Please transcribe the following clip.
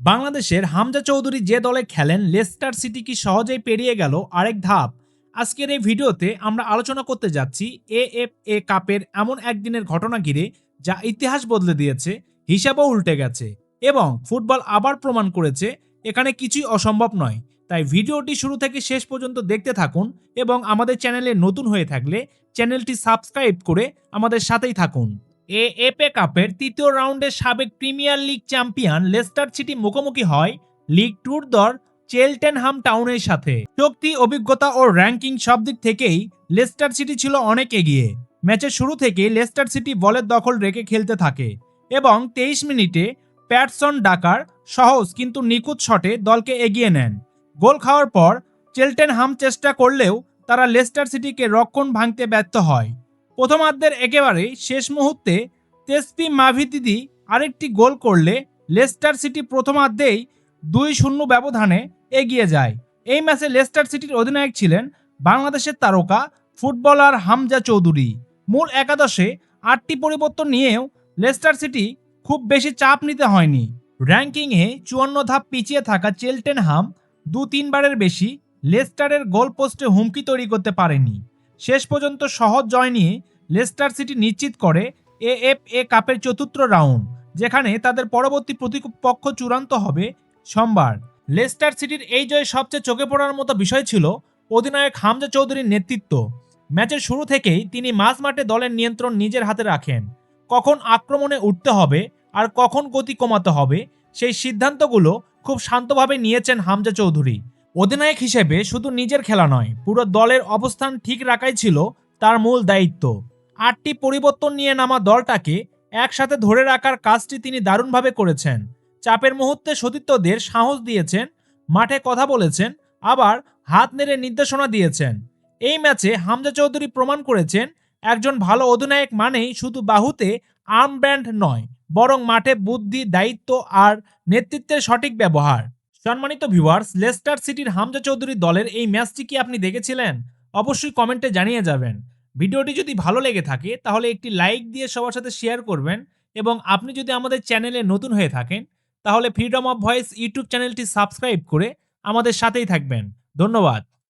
বাংলাদেশের হামজা চৌধুরী যে দলে খেলেন, লেস্টার সিটি কি সহজেই পেরিয়ে গেল? আরেক ধাপ। আজকের এই ভিডিওতে আমরা আলোচনা করতে যাচ্ছি এ এফ এ কাপের এমন একদিনের ঘটনা ঘিরে, যা ইতিহাস বদলে দিয়েছে, হিসাবও উল্টে গেছে এবং ফুটবল আবার প্রমাণ করেছে, এখানে কিছুই অসম্ভব নয়। তাই ভিডিওটি শুরু থেকে শেষ পর্যন্ত দেখতে থাকুন এবং আমাদের চ্যানেলে নতুন হয়ে থাকলে চ্যানেলটি সাবস্ক্রাইব করে আমাদের সাথেই থাকুন। এ এপে কাপের তৃতীয় রাউন্ডের সাবেক premier league champion Leicester City মুখোমুখি হয় লিগ টুর দর চেলটেনহাম টাউনের সাথে। শক্তি, অভিজ্ঞতা ও র্যাঙ্কিং সব দিক থেকেই লেস্টার সিটি ছিল অনেক এগিয়ে। ম্যাচের শুরু থেকে লেস্টার সিটি বলের দখল রেখে খেলতে থাকে এবং তেইশ মিনিটে প্যাটসন ডাকার সহজ কিন্তু নিখুঁত শটে দলকে এগিয়ে নেন। গোল খাওয়ার পর চেলটেনহাম চেষ্টা করলেও তারা লেস্টার সিটিকে রক্ষণ ভাঙতে ব্যর্থ হয়। প্রথমার্ধের একেবারে শেষ মুহূর্তে তেসপি মাভিদিদি আরেকটি গোল করলে লেস্টার সিটি প্রথমার্ধেই দুই শূন্য ব্যবধানে এগিয়ে যায়। এই ম্যাচে লেস্টার সিটির অধিনায়ক ছিলেন বাংলাদেশের তারকা ফুটবলার হামজা চৌধুরী। মূল একাদশে আটটি পরিবর্তন নিয়েও লেস্টার সিটি খুব বেশি চাপ নিতে হয়নি। র্যাঙ্কিংয়ে চুয়ান্ন ধাপ পিছিয়ে থাকা চেলটেনহাম দু তিনবারের বেশি লেস্টারের গোল পোস্টে হুমকি তৈরি করতে পারেনি। শেষ পর্যন্ত সহজ জয় নিয়ে লেস্টার সিটি নিশ্চিত করে এএফএ কাপের চতুর্থ রাউন্ড, যেখানে তাদের পরবর্তী প্রতিপক্ষ চূড়ান্ত হবে সোমবার। লেস্টার সিটির এই জয়ে সবচেয়ে চোখে পড়ার মতো বিষয় ছিল অধিনায়ক হামজা চৌধুরীর নেতৃত্ব। ম্যাচের শুরু থেকেই তিনি মাঝ মাঠে দলের নিয়ন্ত্রণ নিজের হাতে রাখেন। কখন আক্রমণে উঠতে হবে আর কখন গতি কমাতে হবে, সেই সিদ্ধান্তগুলো খুব শান্তভাবে নিয়েছেন হামজা চৌধুরী। অধিনায়ক হিসেবে শুধু নিজের খেলা নয়, পুরো দলের অবস্থান ঠিক রাখাই ছিল তার মূল দায়িত্ব। আটটি পরিবর্তন নিয়ে নামা দলটাকে একসাথে ধরে রাখার কাজটি তিনি দারুণভাবে করেছেন। চাপের মুহূর্তে সতীর্থদের সাহস দিয়েছেন, মাঠে কথা বলেছেন, আবার হাত নেড়ে নির্দেশনা দিয়েছেন। এই ম্যাচে হামজা চৌধুরী প্রমাণ করেছেন, একজন ভালো অধিনায়ক মানেই শুধু বাহুতে আর্ম ব্যান্ড নয়, বরং মাঠে বুদ্ধি, দায়িত্ব আর নেতৃত্বের সঠিক ব্যবহার। সম্মানিত ভিউয়ার্স লেস্টার সিটির হামজা চৌধুরী দলের এই ম্যাচটি কি আপনি দেখেছিলেন? অবশ্যই কমেন্টে জানিয়ে যাবেন। ভিডিওটি যদি ভালো লেগে থাকে, তাহলে একটি লাইক দিয়ে সবার সাথে শেয়ার করবেন এবং আপনি যদি আমাদের চ্যানেলে নতুন হয়ে থাকেন, তাহলে ফ্রিডম অফ ভয়েস ইউটিউব চ্যানেলটি সাবস্ক্রাইব করে আমাদের সাথেই থাকবেন। ধন্যবাদ।